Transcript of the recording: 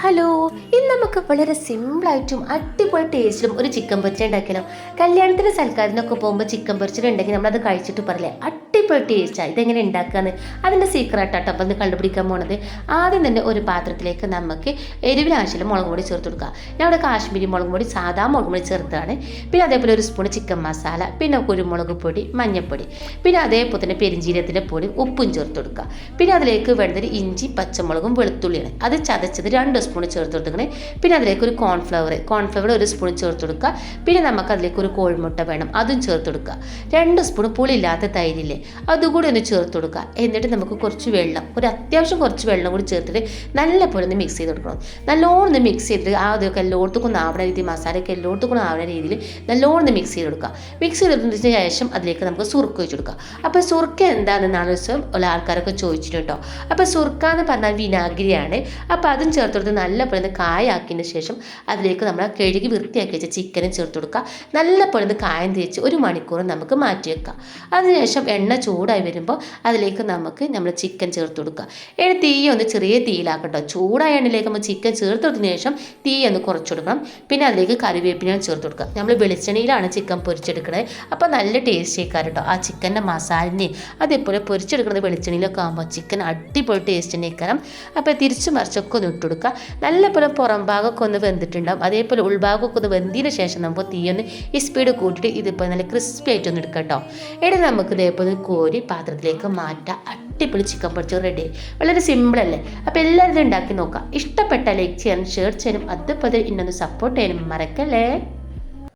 Hello ഇന്ന് നമുക്ക് വളരെ സിമ്പിളായിട്ടും അടിപൊളി ടേസ്റ്റിലും ഒരു ചിക്കൻ പൊരിച്ച ഉണ്ടാക്കിയാലോ കല്യാണത്തിന് സൽക്കാരത്തിനൊക്കെ പോകുമ്പോൾ ചിക്കൻ പൊരിച്ചിട്ടുണ്ടെങ്കിൽ നമ്മളത് കഴിച്ചിട്ട് പറയില്ലേ അടിപൊളി ടേസ്റ്റാണ് ഇതെങ്ങനെ ഉണ്ടാക്കുകയെന്ന് അതിന്റെ സീക്രട്ടാട്ടോ അപ്പം ഇത് കണ്ടുപിടിക്കാൻ പോണത്. ആദ്യം തന്നെ ഒരു പാത്രത്തിലേക്ക് നമുക്ക് എരിവിനാവശ്യം മുളക് പൊടി ചേർത്ത് കൊടുക്കുക ഞാൻ ഇവിടെ കാശ്മീരി മുളക് പൊടി സാധാ മുളക് പൊടി ചേർത്താണ് പിന്നെ അതേപോലെ ഒരു സ്പൂൺ ചിക്കൻ മസാല പിന്നെ കുരുമുളക് പൊടി മഞ്ഞൾപ്പൊടി പിന്നെ അതേപോലെ തന്നെ പെരിഞ്ചീരത്തിന്റെ പൊടി ഉപ്പും ചേർത്ത് കൊടുക്കുക പിന്നെ അതിലേക്ക് വേണ്ടത് ഇഞ്ചി പച്ചമുളകും വെളുത്തുള്ളിയാണ്. അത് ചതച്ചത് രണ്ട് സ്പൂൺ ചേർത്ത് കൊടുക്കണം പിന്നെ അതിലേക്ക് ഒരു കോൺഫ്ലവർ കോൺഫ്ലവർ ഒരു സ്പൂൺ ചേർത്ത് കൊടുക്കുക പിന്നെ നമുക്ക് അതിലേക്ക് ഒരു കോഴിമുട്ട വേണം അതും ചേർത്ത് കൊടുക്കുക രണ്ട് സ്പൂൺ പുളിയില്ലാത്ത തൈരില്ലേ അതുകൂടി ഒന്ന് ചേർത്ത് കൊടുക്കുക. എന്നിട്ട് നമുക്ക് കുറച്ച് വെള്ളം ഒരു അത്യാവശ്യം കുറച്ച് വെള്ളം കൂടി ചേർത്തിട്ട് നല്ല പോലെ ഒന്ന് മിക്സ് ചെയ്ത് കൊടുക്കണം. നല്ലോണം ഒന്ന് മിക്സ് ചെയ്തിട്ട് ആ അതൊക്കെ എല്ലായിടത്തും ആവുന്ന രീതിയിൽ മസാലയൊക്കെ എല്ലായിടത്തും ആവണ രീതിയിൽ നല്ലോണം മിക്സ് ചെയ്ത് കൊടുക്കുക. മിക്സ് ചെയ്തതിന് ശേഷം അതിലേക്ക് നമുക്ക് സുറുക്ക് വെച്ച് കൊടുക്കുക. അപ്പോൾ സുറുക്ക എന്താണെന്നാണ് ദിവസം ഉള്ള ആൾക്കാരൊക്കെ ചോദിച്ചിട്ട് കേട്ടോ. അപ്പോൾ സുറുക്ക എന്ന് പറഞ്ഞാൽ വിനാഗിരിയാണ്. അപ്പോൾ അതും ചേർത്ത് കൊടുത്ത് നല്ല പോലെ ഒന്ന് കായാക്കിയതിന് ശേഷം അതിലേക്ക് നമ്മൾ കഴുകി വൃത്തിയാക്കി വെച്ച ചിക്കനും ചേർത്ത് കൊടുക്കുക. നല്ല പോലെ ഒന്ന് കായം തേച്ച് ഒരു മണിക്കൂർ നമുക്ക് മാറ്റി വെക്കാം അതിനുശേഷം എണ്ണ ചൂടായി വരുമ്പോൾ അതിലേക്ക് നമുക്ക് നമ്മൾ ചിക്കൻ ചേർത്ത് കൊടുക്കുക. ഇനി തീ ഒന്ന് ചെറിയ തീയിലാക്കട്ടോ. ചൂടായ എണ്ണയിലേക്ക് നമ്മൾ ചിക്കൻ ചേർത്ത് കൊടുത്തതിന് ശേഷം തീ ഒന്ന് കുറച്ച് കൊടുക്കണം. പിന്നെ അതിലേക്ക് കറിവേപ്പില ചേർത്ത് കൊടുക്കുക. നമ്മൾ വെളിച്ചെണ്ണയിലാണ് ചിക്കൻ പൊരിച്ചെടുക്കുന്നത് അപ്പോൾ നല്ല ടേസ്റ്റ് ആയിക്കാറ് കേട്ടോ. ആ ചിക്കന്റെ മസാലിനെയും അതേപോലെ പൊരിച്ചെടുക്കുന്നത് വെളിച്ചെണ്ണയിലൊക്കെ ആകുമ്പോൾ ചിക്കൻ അടിപൊളി ടേസ്റ്റ് തന്നെയാക്കണം അപ്പോൾ തിരിച്ചു മറിച്ചൊക്കെ ഒന്ന് ഇട്ട് കൊടുക്കുക. നല്ലപോലെ പുറം ഭാഗമൊക്കെ ഒന്ന് വെന്തിട്ടുണ്ടാവും. അതേപോലെ ഉൾഭാഗമൊക്കെ ഒന്ന് വെന്തിന് ശേഷം നമുക്ക് തീ ഒന്ന് ഈ സ്പീഡ് കൂട്ടിയിട്ട് ഇതിപ്പോൾ നല്ല ക്രിസ്പി ആയിട്ടൊന്ന് എടുക്കാം കേട്ടോ. ഇനി നമുക്ക് ഇതേപോലെ കോരി പാത്രത്തിലേക്ക് മാറ്റുക അടിപൊളി ചിക്കൻ പൊടിച്ചു റെഡി വളരെ സിമ്പിൾ അല്ലേ? അപ്പോൾ എല്ലാവരും ഉണ്ടാക്കി നോക്കാം. ഇഷ്ടപ്പെട്ട ലൈക്ക് ചെയ്യാനും ഷെയർ ചെയ്യാനും അതുപോലെ ഇന്നൊന്ന് സപ്പോർട്ട് ചെയ്യാനും മറക്കല്ലേ?